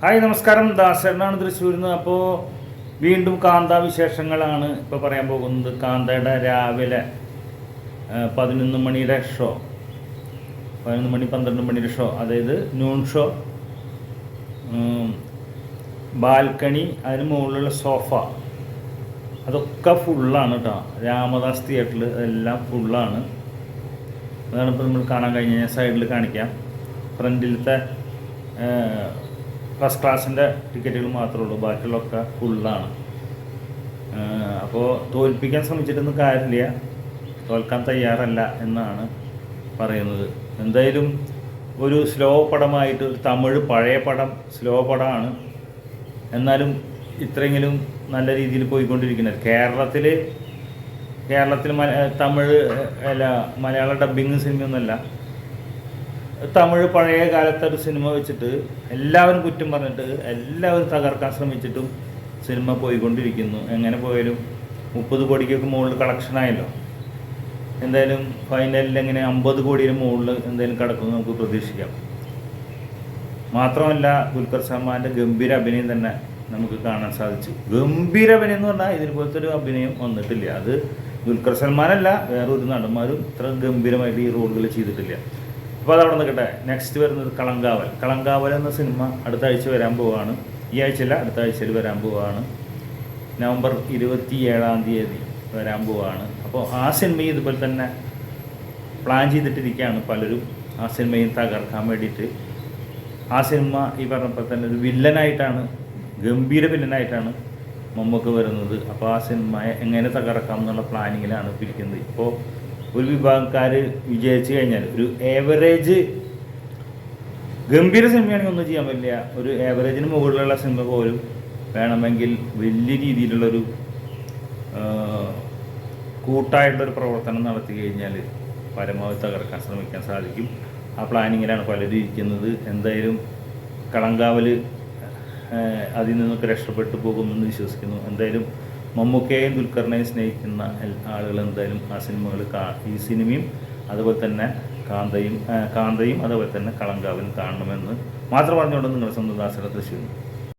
Hi നമസ്കാരം. ദാസേട്ടനാണ് തൃശ്ശൂരിൽ നിന്ന് അപ്പോൾ വീണ്ടും കാന്ത വിശേഷങ്ങളാണ് ഇപ്പോൾ പറയാൻ പോകുന്നത്. കാന്തയുടെ രാവിലെ പതിനൊന്ന് മണിയുടെ ഷോ. പതിനൊന്ന് മണി പന്ത്രണ്ട് മണിയുടെ ഷോ. അതായത് നൂൺ ഷോ. ബാൽക്കണി അതിന് മുകളിലുള്ള സോഫ. അതൊക്കെ ഫുള്ളാണ് കേട്ടോ രാമദാസ് തിയേറ്ററിൽ അതെല്ലാം ഫുള്ളാണ്. അതാണ് ഇപ്പോൾ നമ്മൾ കാണാൻ കഴിഞ്ഞ സൈഡിൽ കാണിക്കാം. ഫ്രണ്ടിലത്തെ ഫസ്റ്റ് ക്ലാസ്സിന്റെ ടിക്കറ്റുകൾ മാത്രമേ ഉള്ളൂ. ബാക്കിയുള്ളതൊക്കെ ഫുള്ളാണ് അപ്പോൾ തോൽപ്പിക്കാൻ ശ്രമിച്ചിട്ടൊന്നും കാര്യമില്ല. തോൽക്കാൻ തയ്യാറല്ല എന്നാണ് പറയുന്നത്. എന്തായാലും ഒരു സ്ലോ പടമായിട്ട് ഒരു തമിഴ് പഴയ പടം സ്ലോ പടമാണ്. എന്നാലും ഇത്രയെങ്കിലും നല്ല രീതിയിൽ പോയിക്കൊണ്ടിരിക്കുന്നത് കേരളത്തിൽ കേരളത്തിൽ തമിഴ് അല്ല മലയാള ഡബ്ബിങ് സിനിമയൊന്നുമല്ല. തമിഴ് പഴയ കാലത്തെ ഒരു സിനിമ വെച്ചിട്ട് എല്ലാവരും കുറ്റം പറഞ്ഞിട്ട് എല്ലാവരും തകർക്കാൻ ശ്രമിച്ചിട്ടും സിനിമ പോയിക്കൊണ്ടിരിക്കുന്നു. എങ്ങനെ പോയാലും മുപ്പത് കോടിക്കൊക്കെ മുകളിൽ കളക്ഷൻ ആയല്ലോ. എന്തായാലും ഫൈനലിൽ എങ്ങനെ അമ്പത് കോടിയുടെ മുകളിൽ എന്തായാലും കിടക്കും നമുക്ക് പ്രതീക്ഷിക്കാം. മാത്രമല്ല ദുൽഖർ സൽമാന്റെ ഗംഭീര അഭിനയം തന്നെ നമുക്ക് കാണാൻ സാധിച്ചു. ഗംഭീര അഭിനയം എന്ന് പറഞ്ഞാൽ ഇതിനെ പോലത്തെ ഒരു അഭിനയം വന്നിട്ടില്ല. അത് ദുൽഖർ സൽമാനല്ല വേറെ ഒരു നടന്മാരും ഇത്ര ഗംഭീരമായിട്ട് ഈ റോളുകൾ ചെയ്തിട്ടില്ല. അപ്പോൾ അത് അവിടെ നിൽക്കട്ടെ. നെക്സ്റ്റ് വരുന്നത് കളങ്കാവൽ. കളങ്കാവൽ എന്ന സിനിമ അടുത്ത ആഴ്ച വരാൻ പോവുകയാണ് ഈ ആഴ്ചയില്ല അടുത്ത ആഴ്ചയിൽ വരാൻ പോവുകയാണ് നവംബർ ഇരുപത്തി ഏഴാം തീയതി വരാൻ പോവുകയാണ് അപ്പോൾ ആ സിനിമയും ഇതുപോലെ തന്നെ പ്ലാൻ ചെയ്തിട്ടിരിക്കുകയാണ് പലരും. ആ സിനിമയും തകർക്കാൻ വേണ്ടിയിട്ട്. ആ സിനിമ ഈ പറഞ്ഞപ്പോൾ തന്നെ ഒരു വില്ലനായിട്ടാണ് ഗംഭീര വില്ലനായിട്ടാണ് മമ്മൂക്ക് വരുന്നത്. അപ്പോൾ ആ സിനിമയെ എങ്ങനെ തകർക്കാം എന്നുള്ള പ്ലാനിങ്ങിലാണ് ഇരിക്കുന്നത്. ഇപ്പോൾ ഒരു വിഭാഗക്കാർ വിജയിച്ചു കഴിഞ്ഞാൽ ഒരു ഏവറേജ് ഗംഭീര സിനിമയാണെങ്കിൽ ഒന്നും ചെയ്യാൻ പറ്റില്ല. ഒരു ഏവറേജിന് മുകളിലുള്ള സിനിമ പോലും വേണമെങ്കിൽ വലിയ രീതിയിലുള്ളൊരു കൂട്ടായിട്ടുള്ളൊരു പ്രവർത്തനം നടത്തി കഴിഞ്ഞാൽ പരമാവധി തകർക്കാൻ ശ്രമിക്കാൻ സാധിക്കും. ആ പ്ലാനിങ്ങിലാണ് പലരും ഇരിക്കുന്നത്. എന്തായാലും കളങ്കാവൽ അതിൽ നിന്നൊക്കെ രക്ഷപ്പെട്ടു പോകുമെന്ന് വിശ്വസിക്കുന്നു. എന്തായാലും മമ്മൂക്കയെയും ദുൽഖറിനെയും സ്നേഹിക്കുന്ന ആളുകൾ എന്തായാലും ആ സിനിമകൾ ഈ സിനിമയും അതുപോലെ തന്നെ കാന്തയും കാന്തയും അതുപോലെ തന്നെ കളങ്കാവിനും കാണണമെന്ന് മാത്രം പറഞ്ഞുകൊണ്ട് നിങ്ങളുടെ സ്വന്തം ദാസര തൃശ്ശൂർ